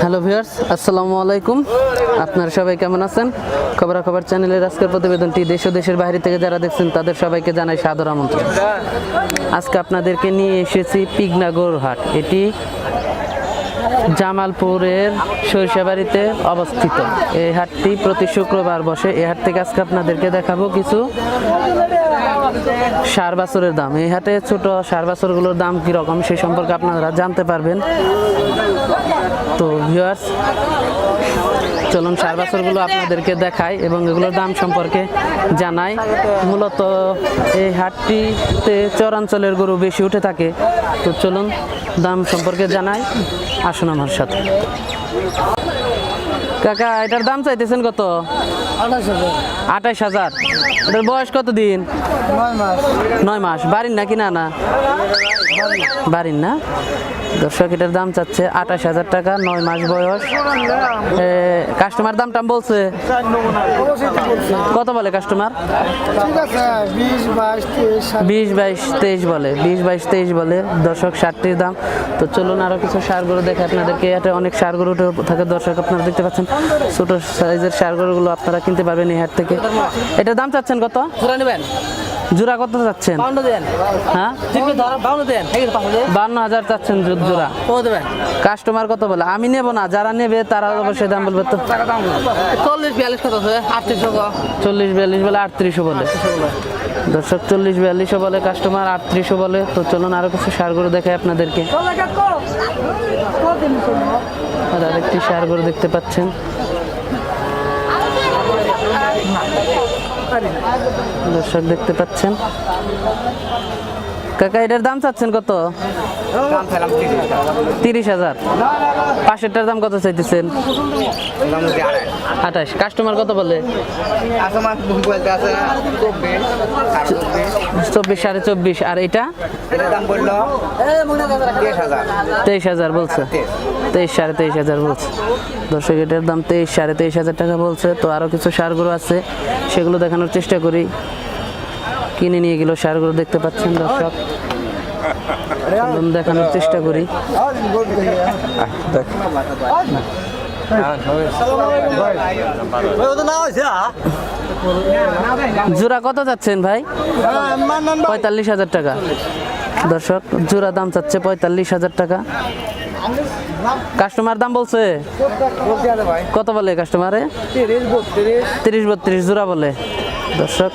Hello viewers, আসসালামু আলাইকুম। আপনারা সবাই কেমন আছেন? খবরাখবর চ্যানেলের আজকের প্রতিবেদনটি দেশ ও দেশের বাইরে থেকে যারা দেখছেন, তাদের সবাইকে জানাই সাদর আমন্ত্রণ। আজকে আপনাদেরকে নিয়ে এসেছি পিগনাগর হাট এটি জামালপুরের সরিষাবাড়িতে অবস্থিত। এই হাটটি প্রতি শুক্রবার বসে। এই হাট থেকে আজকে আপনাদেরকে দেখাবো কিছু সার বাছরের দাম। এই হাটে ছোট সার বাছরগুলোর দাম কীরকম সেই সম্পর্কে আপনারা জানতে পারবেন। তো ভিউয়ার্স চলুন সার বাছরগুলো আপনাদেরকে দেখাই এবং এগুলোর দাম সম্পর্কে জানাই। মূলত এই হাটটিতে চরাঞ্চলের গরু বেশি উঠে থাকে। তো চলুন দাম সম্পর্কে জানাই। আসুন আমার সাথে। কাকা এটার দাম চাইতেছেন কত? আঠাইশ হাজার। এটার বয়স কত দিন নয় মাস। বাড়ির না না? বাড়ির না? দর্শক এটার দাম চাচ্ছে আঠাশ হাজার টাকা নয় মাস বয়স। কাস্টমার দাম টাম বলছে? কত বলে কাস্টমার বিশ বাইশ তেইশ বলে বিশ বাইশ তেইশ বলে। দর্শক ষাটটির দাম। তো চলুন আরও কিছু সার গরু দেখে আপনাদেরকে। এটা অনেক সার গরু থাকে। দর্শক আপনারা দেখতে পাচ্ছেন ছোট সাইজের সার গরুগুলো আপনারা কিনতে পারবেন এই হাট থেকে। এটার দাম চাচ্ছেন কত? নেবেন। জোড়া কত চাচ্ছেন? হ্যাঁ? বাউন্ন হাজার চাচ্ছেন জোড়া? কাস্টমার কত বলে? আমি নেব না যারা নেবে তারা অবশ্যই দাম বলবে তো। চল্লিশ বিয়াল্লিশ কত আটত্রিশশো চল্লিশ বিয়াল্লিশ বলে আটত্রিশও বলে। দর্শক চল্লিশ বিয়াল্লিশও বলে কাস্টমার আটত্রিশও বলে। তো চলুন আরও কিছু সার গরু দেখাই আপনাদেরকে। আর আরেকটি সার গরু দেখতে পাচ্ছেন। দর্শক দেখতে পাচ্ছেন। কাকা, এটার দাম চাচ্ছেন কত? তিরিশ হাজার। পাশেরটার দাম কত চাইতেছেন? আঠাশ। কাস্টমার কত বলে? চব্বিশ সাড়ে চব্বিশ। আর এটা? তেইশ হাজার বলছে। তেইশ সাড়ে তেইশ হাজার বলছে। দর্শক, এটার দাম তেইশ সাড়ে তেইশ হাজার টাকা বলছে। তো আরও কিছু সারগুলো আছে, সেগুলো দেখানোর চেষ্টা করি। কিনে নিয়ে গেল সারগুলো দেখতে পাচ্ছেন দর্শক। দেখানোর চেষ্টা করি। জোড়া কত যাচ্ছেন ভাই? পঁয়তাল্লিশ হাজার টাকা। দর্শক, জোড়া দাম চাচ্ছে পঁয়তাল্লিশ হাজার টাকা। কাস্টমার দাম বলছে? কত বলে কাস্টমারে? তিরিশ বত্রিশ, জোড়া বলে। দর্শক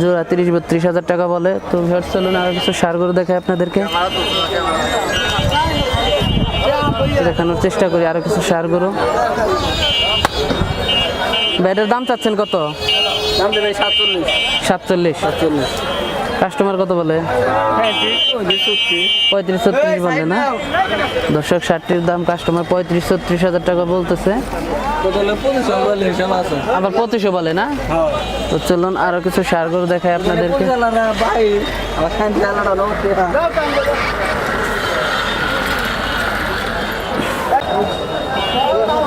জোড়া তিরিশ বত্রিশ হাজার টাকা বলে। তো ভিউয়ার্স চলুন আরও কিছু সারগুলো দেখাই আপনাদেরকে। দেখানোর চেষ্টা করি আরও কিছু সারগুলো ব্যাটের দাম চাচ্ছেন কত? সাতচল্লিশ। কাস্টমার কত বলে? পঁয়ত্রিশ ছত্রিশ বলে না? দর্শক ষাটটির দাম কাস্টমার পঁয়ত্রিশ ছত্রিশ হাজার টাকা বলতেছে। আবার পঁচিশও বলে না? তো চলুন আরও কিছু সার গরু দেখায় আপনাদেরকে।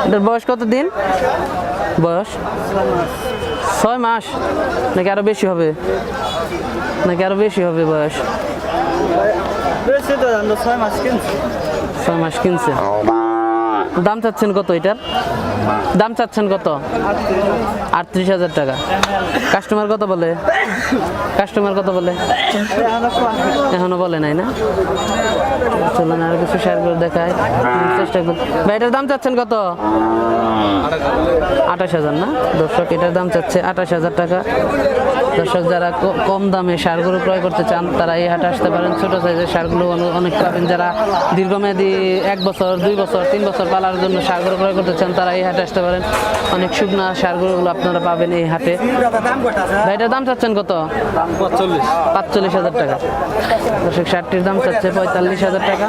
এটার বয়স কত দিন? বয়স? ছয় মাস। নাকি আরও বেশি হবে? নাকি আরও বেশি হবে বয়স? ছয় মাস কিনছি। ছয় মাস কিনছে। দাম চাচ্ছেন কত এটার? দাম চাচ্ছেন কত? আটত্রিশ হাজার টাকা। কাস্টমার কত বলে? কাস্টমার কত বলে? এখনও বলে নাই না? চলুন আর কিছু শেয়ার করে দেখায় চেষ্টা ভাই, এটার দাম চাচ্ছেন কত? আঠাশ হাজার না? দর্শক, এটার দাম চাচ্ছে আঠাশ হাজার টাকা। দর্শক, যারা কম দামে সারগুলো ক্রয় করতে চান, তারা এই হাটে আসতে পারেন। ছোট সাইজের সারগুলো অনেক পাবেন। যারা দীর্ঘমেয়াদী এক বছর, দুই বছর, তিন বছর পালার জন্য সারগুলো ক্রয় করতে চান, তারা এই হাটে আসতে পারেন। অনেক শুকনা সারগুলোগুলো আপনারা পাবেন এই হাটে। ভাই, এটার দাম চাচ্ছেন কত? পাঁচচল্লিশ হাজার টাকা। দর্শক শার্টটির দাম চাচ্ছে পঁয়তাল্লিশ হাজার টাকা।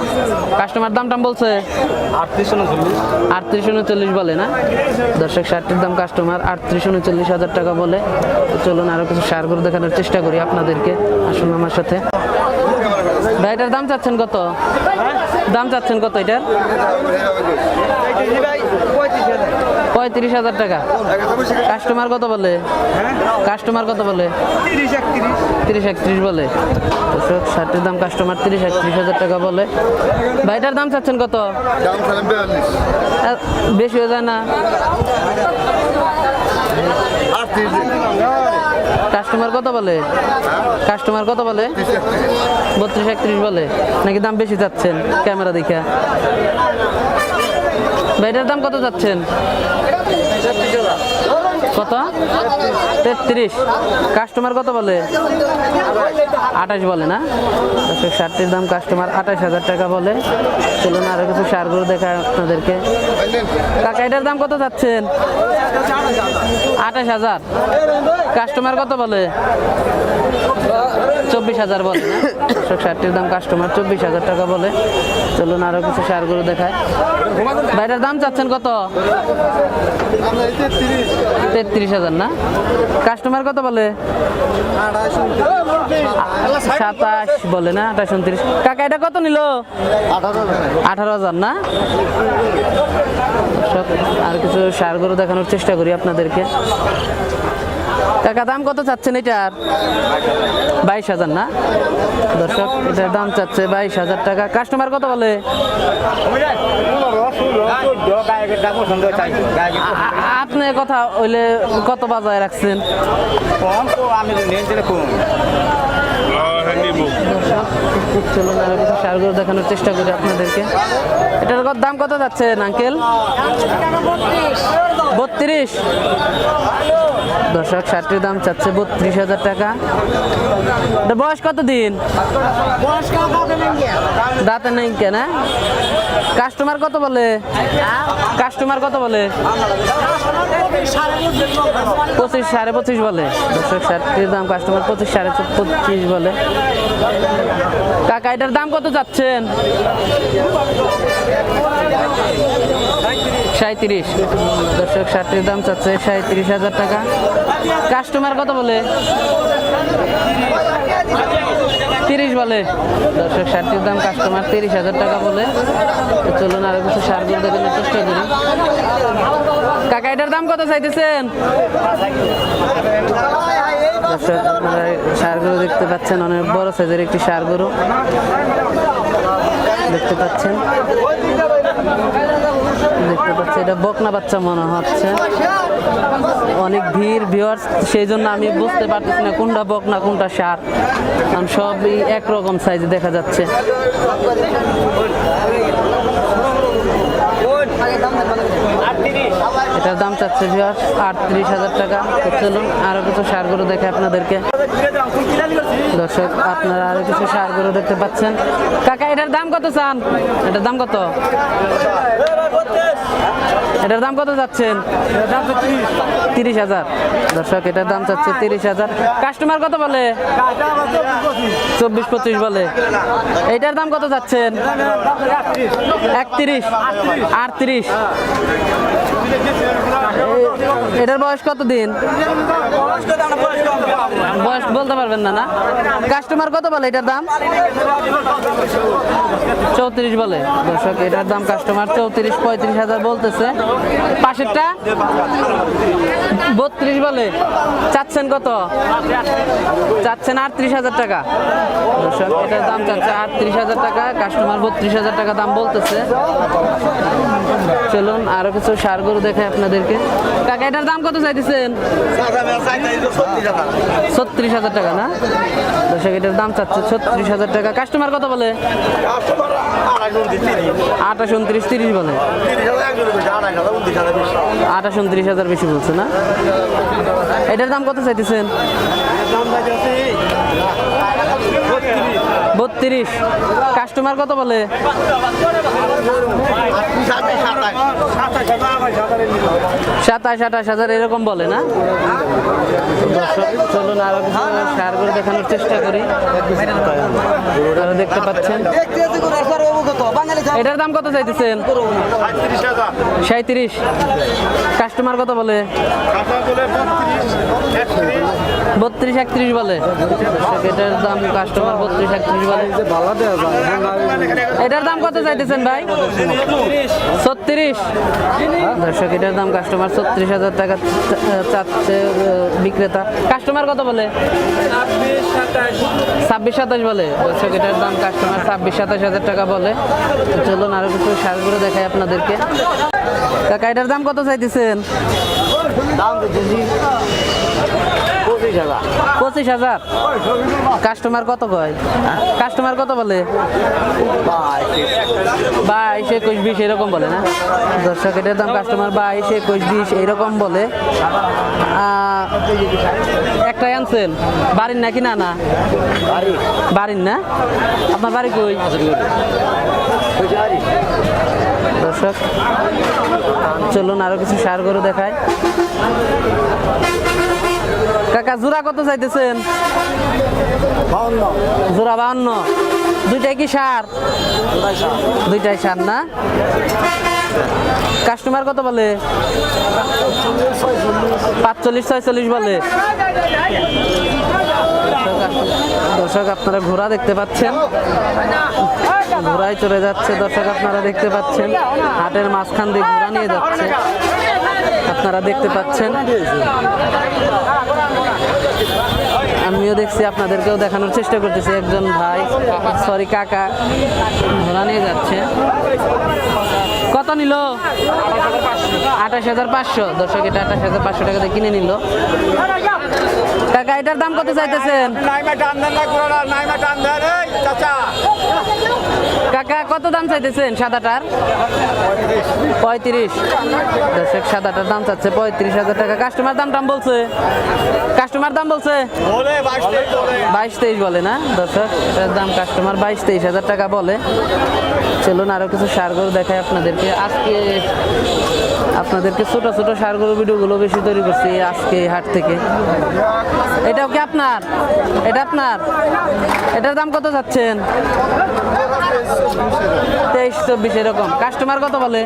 কাস্টমার দাম টাম বলছে? আটত্রিশ উনচল্লিশ বলে না? দর্শক শার্টটির দাম কাস্টমার আটত্রিশ উনচল্লিশ হাজার টাকা বলে। চলুন আরও কিছু সার করে দেখানোর চেষ্টা করি আপনাদেরকে। আসুন আমার সাথে। ভাই, এটার দাম চাচ্ছেন কত? দাম চাচ্ছেন কত এটার? পঁয়ত্রিশ হাজার টাকা। কাস্টমার কত বলে? কাস্টমার কত বলে? তিরিশ একত্রিশ। বলে। শার্টের দাম কাস্টমার তিরিশ একত্রিশ হাজার টাকা বলে। ভাইটার দাম চাচ্ছেন কত? বেশি হয়ে যায় না? কাস্টমার কত বলে? কাস্টমার কত বলে? বত্রিশ একত্রিশ বলে। নাকি দাম বেশি চাচ্ছেন? ক্যামেরা দেখা। ভাইটার দাম কত যাচ্ছেন? কত? তেত্রিশ। কাস্টমার কত বলে? আঠাশ বলে না? দর্শক শার্টটির দাম কাস্টমার আঠাশ হাজার টাকা বলে। চলুন আরও কিছু সারগুলো দেখায় আপনাদেরকে। কাকা, এটার দাম কত যাচ্ছেন? আঠাশ হাজার। কাস্টমার কত বলে? চব্বিশ হাজার বলে না? শার্টটির দাম কাস্টমার চব্বিশ হাজার টাকা বলে। চলুন আরও কিছু সারগুলো দেখায় ভাইটার দাম চাচ্ছেন কত? তেত্রিশ হাজার না? কাস্টমার কত বলে? সাতাশ বলে না? আঠাশ, উনত্রিশ। কাকা, এটা কত নিল? আঠারো হাজার না? আর কিছু সার গরু দেখানোর চেষ্টা করি আপনাদেরকে। কাকা দাম কত চাচ্ছেন এটার? বাইশ হাজার না? দর্শক এটার দাম চাচ্ছে বাইশ হাজার টাকা। কাস্টমার কত বলে? আপনি কথা হইলে কত বাজায় রাখছেন? দর্শক চলুন, আরও কিছু সারগুলো দেখানোর চেষ্টা করি আপনাদেরকে। এটার দাম কত যাচ্ছেন আঙ্কেল বত্রিশ। দর্শক শার্টটির দাম চাচ্ছে বত্রিশ হাজার টাকা। এটা বয়স কত দিন দাঁতে নেই কেন কাস্টমার কত বলে? কাস্টমার কত বলে? পঁচিশ সাড়ে পঁচিশ বলে। দর্শক শার্টটির দাম কাস্টমার পঁচিশ সাড়ে পঁচিশ বলে। কাকা, এটার দাম কত যাচ্ছেন সাঁত্রিশ দর্শক শার্টটির দাম চাচ্ছে সাঁত্রিশ হাজার টাকা। কাস্টমার কত বলে? তিরিশ বলে। দর্শক শার্টটির দাম কাস্টমার তিরিশ হাজার টাকা বলে। চলুন আরও কিছু সারগুলো দেখানোর চেষ্টা করি। কাকা, এটার দাম কত চাইতেছেন? আপনারা সারগুলো দেখতে পাচ্ছেন, অনেক বড় সাইজের একটি সার গরু দেখতে পাচ্ছেন। দেখতে পাচ্ছি এটা বকনা বাচ্চা মনে হচ্ছে। অনেক ভিড় ভিউয়ার্স সেই জন্য আমি বুঝতে পারতেছি না কোনটা বকনা, কোনটা সার। কারণ সবই একরকম সাইজে দেখা যাচ্ছে। এটার দাম চাচ্ছে ভিউয়ার্স আটত্রিশ হাজার টাকা। তো চলুন আরও কিছু সারগুলো দেখে আপনাদেরকে। দর্শক, আপনারা আরও কিছু সারগুলো দেখতে পাচ্ছেন। কাকা, এটার দাম কত চান? এটার দাম কত? এটার দাম কত যাচ্ছেন? তিরিশ হাজার। দর্শক, এটার দাম চাচ্ছে তিরিশ হাজার। কাস্টমার কত বলে? চব্বিশ পঁচিশ বলে। এটার দাম কত যাচ্ছেন? একত্রিশ। আটত্রিশ। এটার বয়স কত দিন বয়স বলতে পারবেন না না? কাস্টমার কত বলে এটার দাম? চৌত্রিশ বলে। দর্শক, এটার দাম কাস্টমার চৌত্রিশ, পঁয়ত্রিশ হাজার বলতেছে। পাশেরটা? বত্রিশ বলে। চাচ্ছেন কত? চাচ্ছেন আটত্রিশ হাজার টাকা। দর্শক, এটার দাম চাচ্ছে আটত্রিশ হাজার টাকা কাস্টমার বত্রিশ হাজার টাকা দাম বলতেছে। চলুন, আরও কিছু সার গরু দেখে আপনাদেরকে। কাকা, এটার দাম কত চাইতেছেন? ছত্রিশ হাজার টাকা না? দর্শক, এটার দাম চাচ্ছে ছত্রিশ হাজার টাকা। কাস্টমার কত বলে? আঠাশ, উনত্রিশ, তিরিশ বলে। আঠাশ, উনত্রিশ হাজার বেশি বলছে না? এটার দাম কত চাইতেছেন? বত্রিশ। কাস্টমার কত বলে? সাতাশ, আঠাশ হাজার এরকম বলে না? চলুন আরও সার করে দেখানোর চেষ্টা করি। দেখতে পাচ্ছেন। এটার দাম কত চাইতেছেন? সাঁত্রিশ কাস্টমার কত বলে? বত্রিশ একত্রিশ বলে। এটার দাম কাস্টমার বত্রিশ একত্রিশ বলে। এটার দাম কত চাইতেছেন ভাই? ছত্রিশ। দর্শক, এটার দাম কাস্টমার ছত্রিশ হাজার টাকা চাচ্ছে বিক্রেতা। কাস্টমার কত বলে? ছাব্বিশ সাতাশ বলে। দর্শক, এটার দাম কাস্টমার ছাব্বিশ সাতাশ হাজার টাকা বলে। চলুন আরও কিছু সারগুলো দেখাই আপনাদেরকে। কাকা এটার দাম কত চাইতেছেন? দাম পঁচিশ হাজার। কাস্টমার কত কয়? কাস্টমার কত বলে? বাইশ একুশ বিশ এরকম বলে না? দর্শক এটার দাম কাস্টমার বাইশ একুশ বিশ এরকম বলে। আহ, একটাই আনছেন? বাড়ির নাকি না না? বাড়ির। না? আপনার বাড়ি কই? দর্শক চলুন আরও কিছু সার গরু দেখায় কাকা জোড়া কত চাইতেছেন? জোড়া বাউন্ন। দুইটাই কি সার? দুইটাই সার। না? কাস্টমার কত বলে? পাঁচচল্লিশ ছয়চল্লিশ বলে। দর্শক, আপনারা ঘোড়া দেখতে পাচ্ছেন। ঘোড়ায় চলে যাচ্ছে দর্শক, আপনারা দেখতে পাচ্ছেন। হাটের মাঝখান দিয়ে ঘোড়া নিয়ে যাচ্ছে। আপনারা দেখতে পাচ্ছেন। আমিও দেখছি, আপনাদেরকেও দেখানোর চেষ্টা করতেছি। একজন ভাই সরি কাকা, ঘোড়া নিয়ে যাচ্ছে। কত নিল? আঠাশ হাজার পাঁচশো। দর্শক, এটা আঠাশ হাজার পাঁচশো টাকা দিয়ে কিনে নিল। কাকা এটার দাম কত চাইতেছেন? কাকা কত দাম চাইতেছেন সাদাটার? পঁয়ত্রিশ। দর্শক সাদাটার দাম চাচ্ছে পঁয়ত্রিশ হাজার টাকা। কাস্টমার দাম টাম বলছে। কাস্টমার দাম বলছে? বাইশ তেইশ বলে না? দর্শক এটার দাম কাস্টমার বাইশ তেইশ হাজার টাকা বলে। চলুন আরও কিছু সার গরু দেখাই আপনাদেরকে। আজকে আপনাদেরকে ছোট ছোট সার গরু ভিডিওগুলো বেশি তৈরি করছি আজকে এই হাট থেকে। এটাও কি আপনার? এটা আপনার? এটার দাম কত যাচ্ছেন? তেইশ চব্বিশ এরকম। কাস্টমার কত বলে?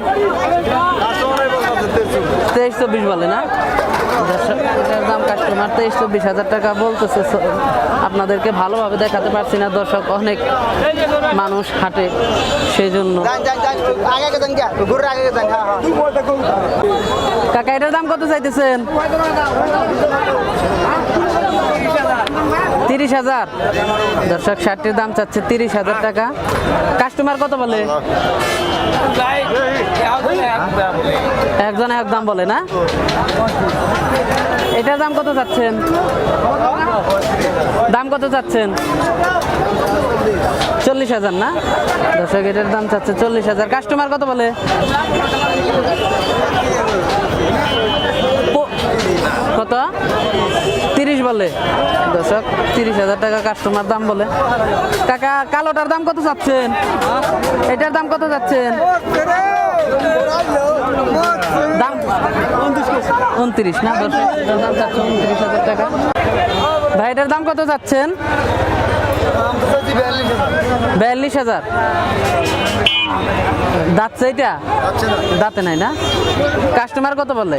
তেইশ চব্বিশ বলে না? এটার দাম কাস্টমার তেইশ চব্বিশ হাজার টাকা বলতেছে আপনাদেরকে ভালোভাবে দেখাতে পারছি না দর্শক অনেক মানুষ হাঁটে সেই জন্য হ্যাঁ হ্যাঁ। কাকা এটার দাম কত চাইতেছেন? তিরিশ হাজার। দর্শক শার্টটির দাম চাচ্ছে তিরিশ হাজার টাকা। কাস্টমার কত বলে? একজন এক দাম বলে না? এটার দাম কত চাচ্ছেন? দাম কত চাচ্ছেন? চল্লিশ হাজার না? দর্শক, এটার দাম চাচ্ছে চল্লিশ হাজার। কাস্টমার কত বলে? কত? তিরিশ বলে। দর্শক তিরিশ হাজার টাকা কাস্টমার দাম বলে। কাকা কালোটার দাম কত চাচ্ছেন? এটার দাম কত চাচ্ছেন? দাম উনত্রিশ না? দর্শক দাম চাচ্ছে উনত্রিশ হাজার টাকা। ভাই এটার দাম কত চাচ্ছেন? বিয়াল্লিশ হাজার। দাঁতছে এটা দাঁতে নাই না? কাস্টমার কত বলে?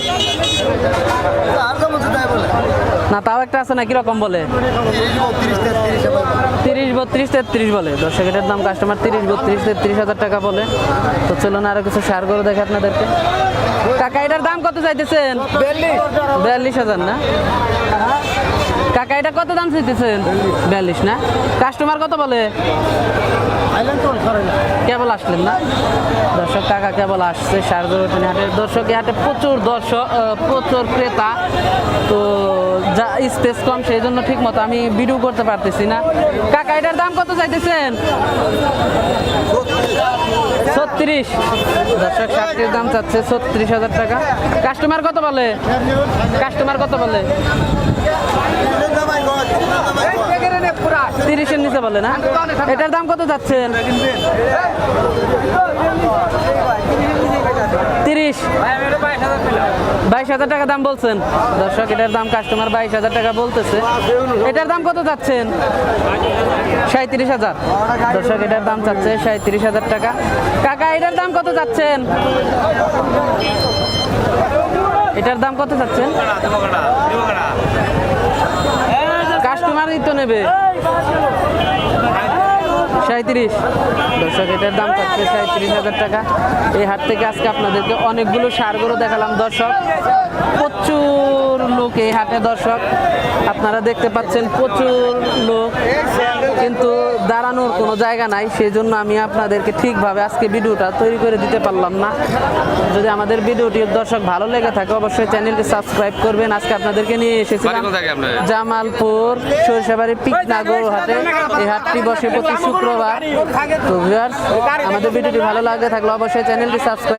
না, তাও একটা আছে না, কীরকম বলে? তিরিশ বত্রিশ তেত্রিশ বলে। দর্শক দাম কাস্টমার তিরিশ বত্রিশ তেত্রিশ হাজার টাকা বলে। তো চলুন আরও কিছু সার করে দেখে আপনাদেরকে। কাকা, এটার দাম কত চাইতেছেন? বিয়াল্লিশ হাজার না? কাকা, এটা কত দাম চাইতেছেন? বিয়াল্লিশ না? কাস্টমার কত বলে? কেবল আসলেন না। দর্শক, কাকা কেবল আসছে সারগরুটিনি হাটে। দর্শক হাটে প্রচুর দর্শক প্রচুর ক্রেতা। তো যা স্পেস কম, সেই জন্য ঠিক মতো আমি ভিডিও করতে পারতেছি না। কাকা, এটার দাম কত চাইতেছেন? ছত্রিশ। দর্শক শার্টের দাম চাচ্ছে ছত্রিশ হাজার টাকা। কাস্টমার কত বলে? কাস্টমার কত বলে? তিরিশের নিচে বলে না? এটার দাম কত যাচ্ছেন তিরিশ। বাইশ হাজার টাকা দাম বলছেন। দর্শক, এটার দাম কাস্টমার বাইশ হাজার টাকা বলতেছে। এটার দাম কত যাচ্ছেন? সাঁত্রিশ হাজার। দর্শক, এটার দাম চাচ্ছে সাঁত্রিশ হাজার টাকা। কাকা, এটার দাম কত যাচ্ছেন? এটার দাম কত চাচ্ছেন কাস্টমারই তো নেবে। সাঁত্রিশ দর্শক, এটার দাম থাকছে সাঁত্রিশ হাজার টাকা। এই হাট থেকে আজকে আপনাদেরকে অনেকগুলো সারগুলো দেখালাম, দর্শক। প্রচুর লোক এই হাটে, দর্শক। আপনারা দেখতে পাচ্ছেন প্রচুর লোক। কিন্তু দাঁড়ানোর কোনো জায়গা নাই সেই জন্য আমি আপনাদেরকে ঠিকভাবে আজকে ভিডিওটা তৈরি করে দিতে পারলাম না। যদি আমাদের ভিডিওটি দর্শক ভালো লেগে থাকে অবশ্যই চ্যানেলটি সাবস্ক্রাইব করবেন। আজকে আপনাদেরকে নিয়ে এসেছিলাম জামালপুর সরিষাবাড়ি পিকনাগর হাটে। এই হাটটি বসে প্রতি শুক্রবার। তো আমাদের ভিডিওটি ভালো লাগে থাকলে অবশ্যই চ্যানেলটি সাবস্ক্রাইব